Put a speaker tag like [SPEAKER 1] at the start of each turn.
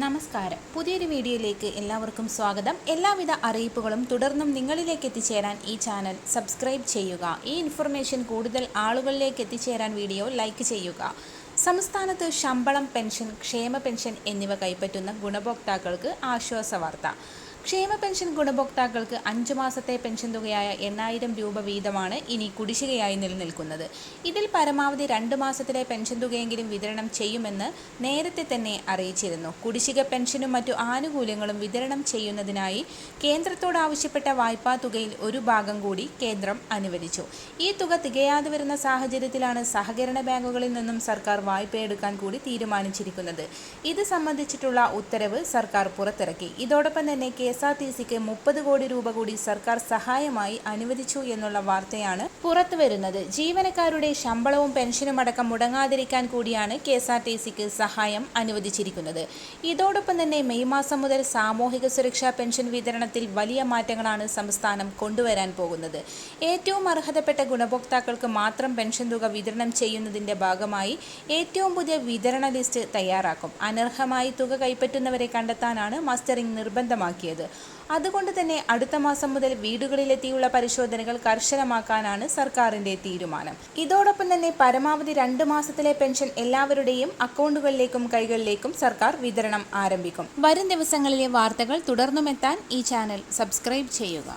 [SPEAKER 1] നമസ്കാരം. പുതിയൊരു വീഡിയോയിലേക്ക് എല്ലാവർക്കും സ്വാഗതം. എല്ലാവിധ അറിയിപ്പുകളും തുടർന്നും നിങ്ങളിലേക്ക് എത്തിച്ചേരാൻ ഈ ചാനൽ സബ്സ്ക്രൈബ് ചെയ്യുക. ഈ ഇൻഫർമേഷൻ കൂടുതൽ ആളുകളിലേക്ക് എത്തിച്ചേരാൻ വീഡിയോ ലൈക്ക് ചെയ്യുക. സംസ്ഥാനത്ത് ശമ്പളം പെൻഷൻ ക്ഷേമ പെൻഷൻ എന്നിവ കൈപ്പറ്റുന്ന ഗുണഭോക്താക്കൾക്ക് ആശ്വാസ വാർത്ത. ക്ഷേമ പെൻഷൻ ഗുണഭോക്താക്കൾക്ക് അഞ്ച് മാസത്തെ പെൻഷൻ തുകയായ എണ്ണായിരം രൂപ വീതമാണ് ഇനി കുടിശ്ശികയായി നിലനിൽക്കുന്നത്. ഇതിൽ പരമാവധി രണ്ട് മാസത്തിലെ പെൻഷൻ തുകയെങ്കിലും വിതരണം ചെയ്യുമെന്ന് നേരത്തെ തന്നെ അറിയിച്ചിരുന്നു. കുടിശ്ശിക പെൻഷനും മറ്റു ആനുകൂല്യങ്ങളും വിതരണം ചെയ്യുന്നതിനായി കേന്ദ്രത്തോട് ആവശ്യപ്പെട്ട വായ്പാ തുകയിൽ ഒരു ഭാഗം കൂടി കേന്ദ്രം അനുവദിച്ചു. ഈ തുക തികയാതെ വരുന്ന സാഹചര്യത്തിലാണ് സഹകരണ ബാങ്കുകളിൽ നിന്നും സർക്കാർ വായ്പയെടുക്കാൻ കൂടി തീരുമാനിച്ചിരിക്കുന്നത്. ഇത് സംബന്ധിച്ചിട്ടുള്ള ഉത്തരവ് സർക്കാർ പുറത്തിറക്കി. ഇതോടൊപ്പം തന്നെ എസ് ആർ ടി സിക്ക് മുപ്പത് കോടി രൂപ കൂടി സർക്കാർ സഹായമായി അനുവദിച്ചു എന്നുള്ള വാർത്തയാണ് പുറത്തുവരുന്നത് ജീവനക്കാരുടെ ശമ്പളവും പെൻഷനും അടക്കം മുടങ്ങാതിരിക്കാൻ കൂടിയാണ് കെ എസ് ആർ ടി സിക്ക് സഹായം അനുവദിച്ചിരിക്കുന്നത്. ഇതോടൊപ്പം തന്നെ മെയ് മാസം മുതൽ സാമൂഹിക സുരക്ഷാ പെൻഷൻ വിതരണത്തിൽ വലിയ മാറ്റങ്ങളാണ് സംസ്ഥാനം കൊണ്ടുവരാൻ പോകുന്നത്. ഏറ്റവും അർഹതപ്പെട്ട ഗുണഭോക്താക്കൾക്ക് മാത്രം പെൻഷൻ തുക വിതരണം ചെയ്യുന്നതിന്റെ ഭാഗമായി ഏറ്റവും പുതിയ വിതരണ ലിസ്റ്റ് തയ്യാറാക്കും. അനർഹമായി തുക കൈപ്പറ്റുന്നവരെ കണ്ടെത്താനാണ് മസ്റ്ററിംഗ് നിർബന്ധമാക്കിയത്. അതുകൊണ്ട് തന്നെ അടുത്ത മാസം മുതൽ വീടുകളിലെത്തിയുള്ള പരിശോധനകൾ കർശനമാക്കാനാണ് സർക്കാരിന്റെ തീരുമാനം. ഇതോടൊപ്പം തന്നെ പരമാവധി രണ്ട് മാസത്തിലെ പെൻഷൻ എല്ലാവരുടെയും അക്കൗണ്ടുകളിലേക്കും കൈകളിലേക്കും സർക്കാർ വിതരണം ആരംഭിക്കും. വരും ദിവസങ്ങളിലെ വാർത്തകൾ തുടർന്നുമെത്താൻ ഈ ചാനൽ സബ്സ്ക്രൈബ് ചെയ്യുക.